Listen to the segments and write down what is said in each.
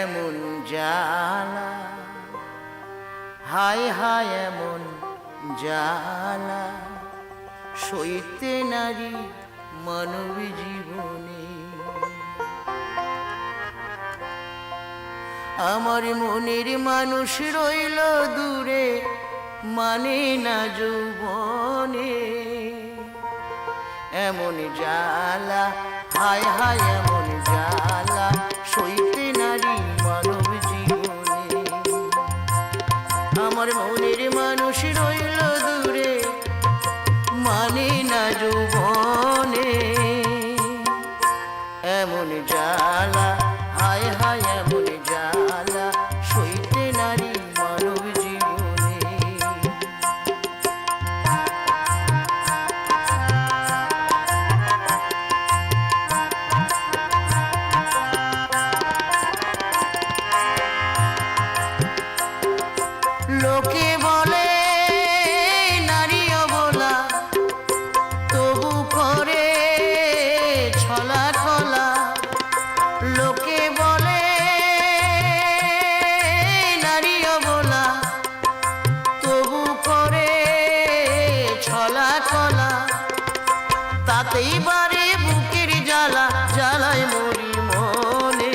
এমন জালা হায় হায় এমন জালা সইতে নারী মানব জীবনে। আমার মনের মানুষ রইল দূরে মানে না যৌবনে। এমন জালা হায় হায় এমন জালা সইতে নারী মানব জীবনে। আমার মনের মানুষ রইল দূরে মানে না যৌবনে। এমন জ্বালা, হায় হায় তাতেই বারে বুকের জ্বালা জ্বালায় মরি মনে।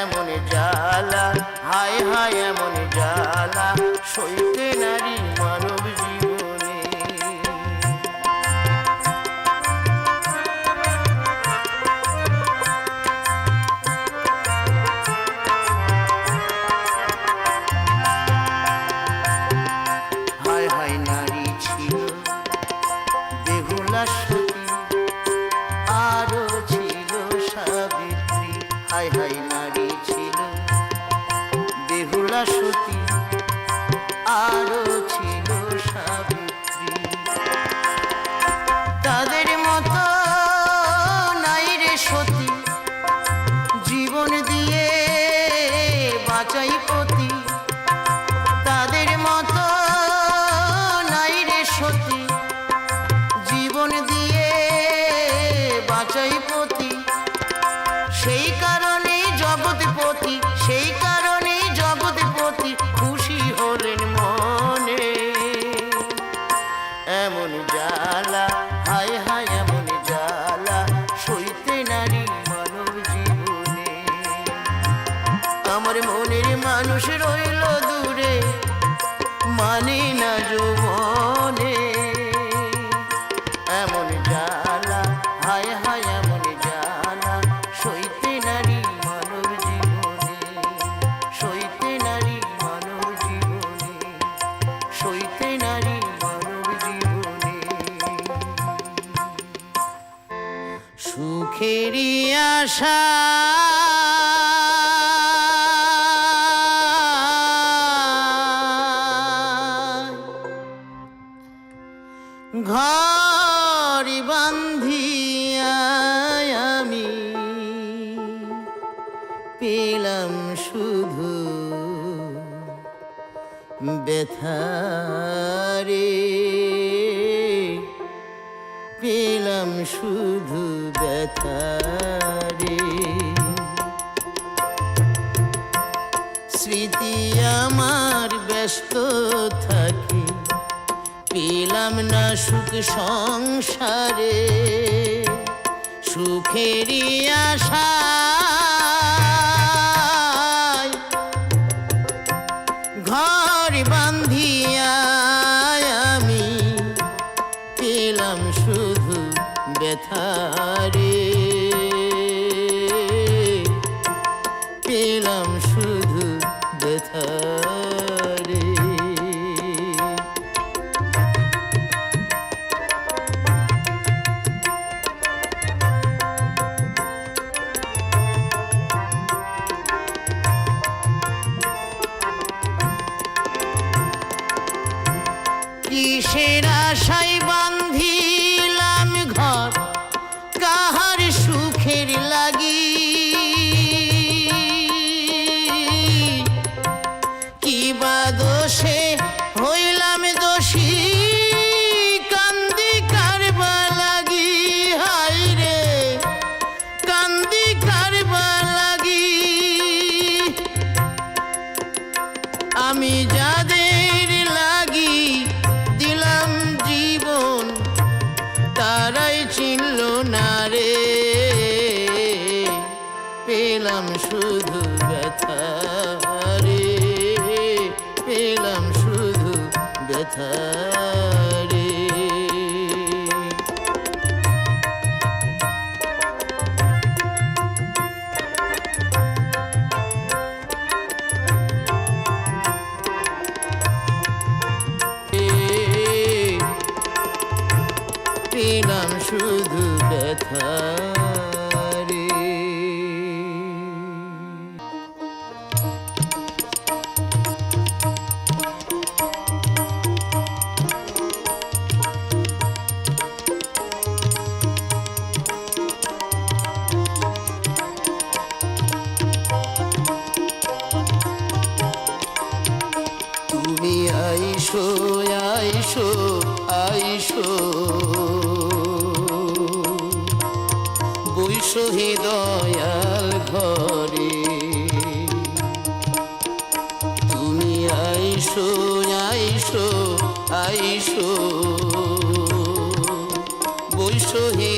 এমন জ্বালা হায় হায় এমন জ্বালা সইতে মানে ব্যথারে। পেলাম শুধু ব্যথারে। স্মৃতি আমার ব্যস্ত থাকে পেলাম না সুখ সংসারে। সুখেরই আশা পেলাম শুধু ব্যথারে better. sorrir.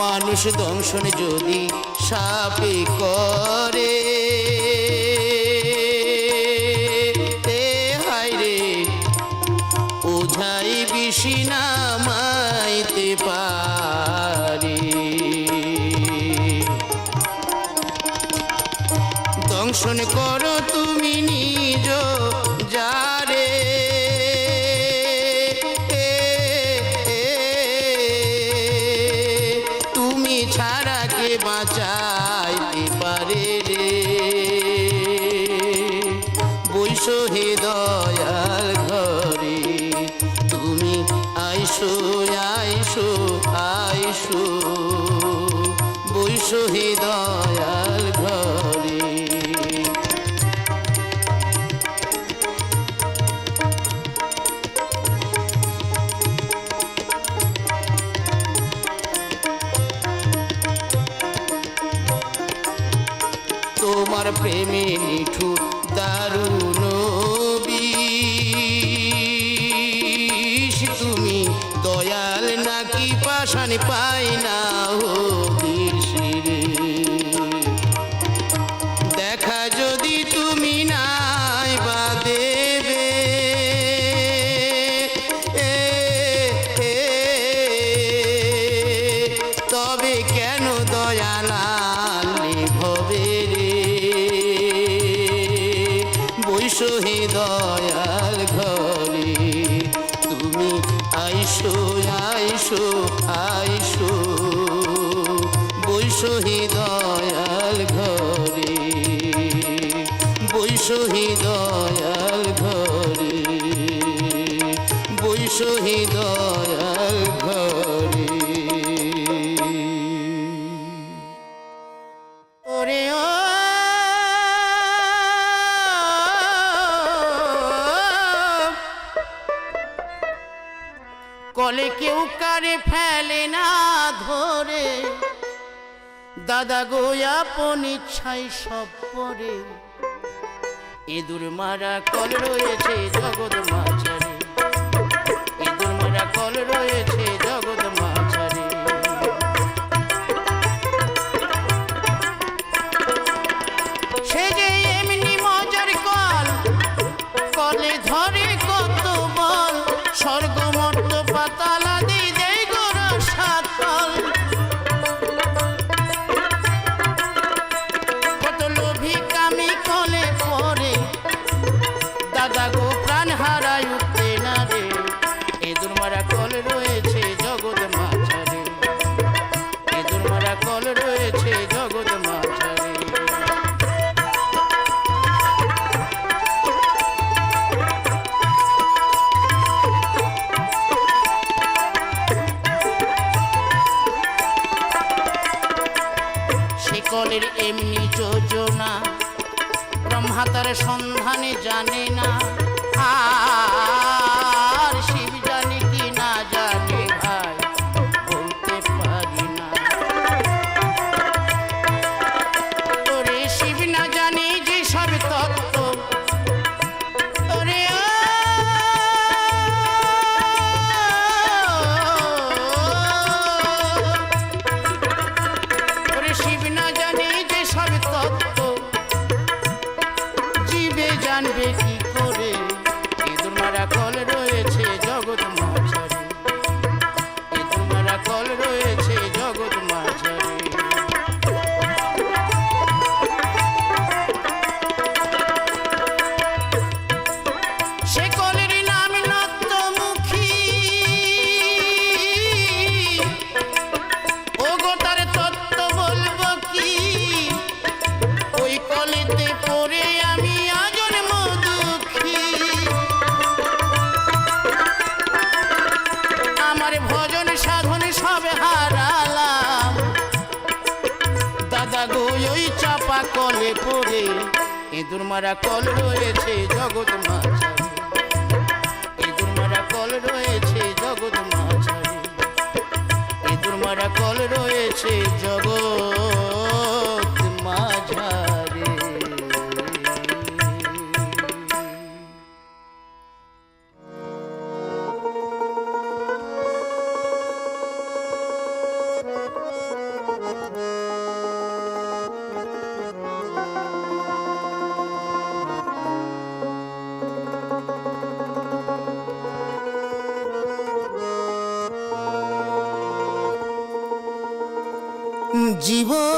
মানুষ দংশন যদি সাপে করে। হায় রে ওঝাই বিশি নামাইতে পারে দয়াল ঘরে। তুমি আইসো আইসো আইসো। বৈশহী হৃদয় বলে কেউ কারে ফেলে না ধরে। দাদা গোয়া পনিচ্ছাই সব পরে ইঁদুর মারা কল রয়েছে জগৎ মাছারে ইঁদুর মারা কল রয়েছে জলে পড়ে ইঁদুর মারা কল রয়েছে জগৎ মাছ ইঁদুর মারা কল রয়েছে জগৎ মাছ ইঁদুর মারা কল রয়েছে জগৎ জীবন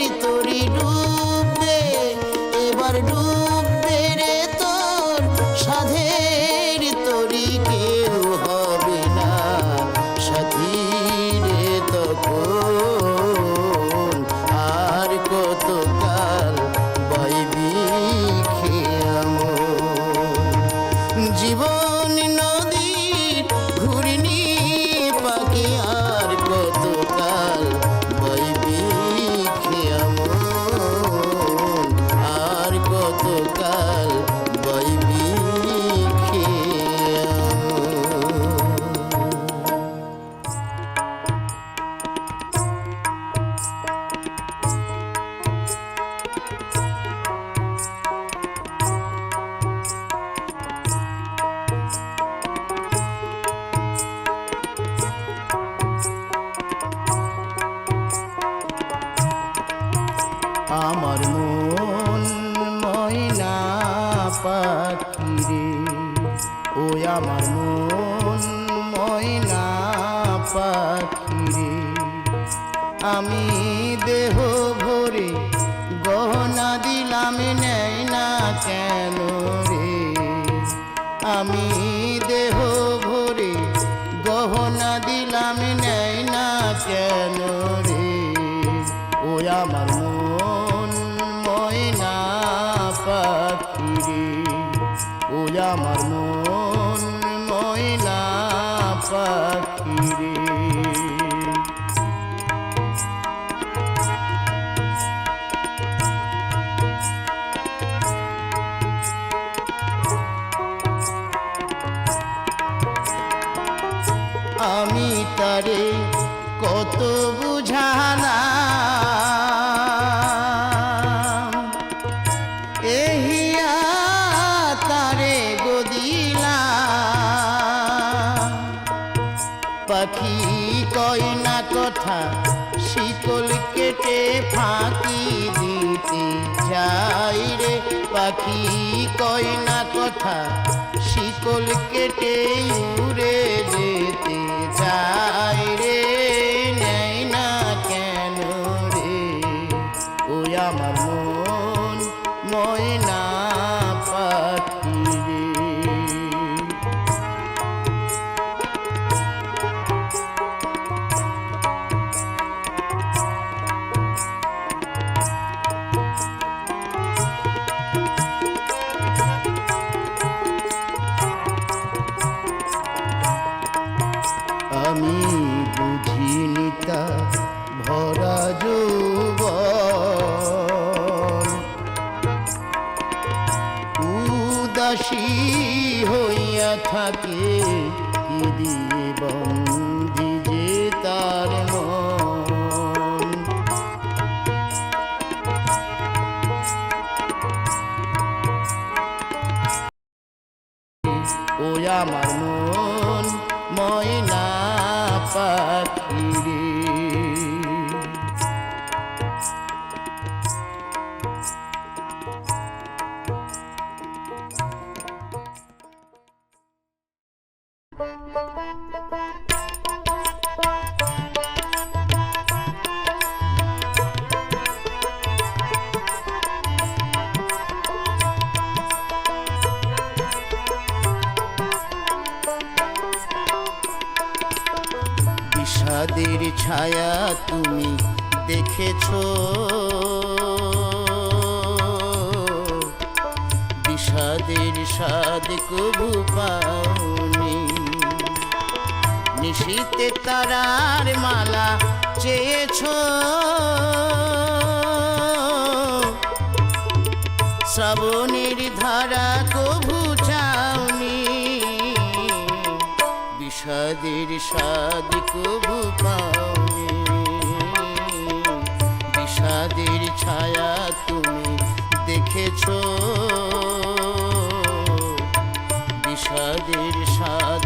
সাধের তরি ডুববে গহনা দিলাম নেয় না কেন পাখি কই না কথা, শিকল কেটে ফাঁকি দিতে যাই রে পাখি কই না কথা, শিকল কেটে উড়ে যেতে যাই রে। বিষাদের ছায়া তুমি দেখেছ। বিষাদের স্বাদ কবু পাওনি। নিশীতে তারার মালা চেয়েছো। শ্রাবণের ধারা কভু চাওনি, বিষাদের স্বাদ কভু পাওনি। বিষাদের ছায়া তুমি দেখেছ, বিষাদের স্বাদ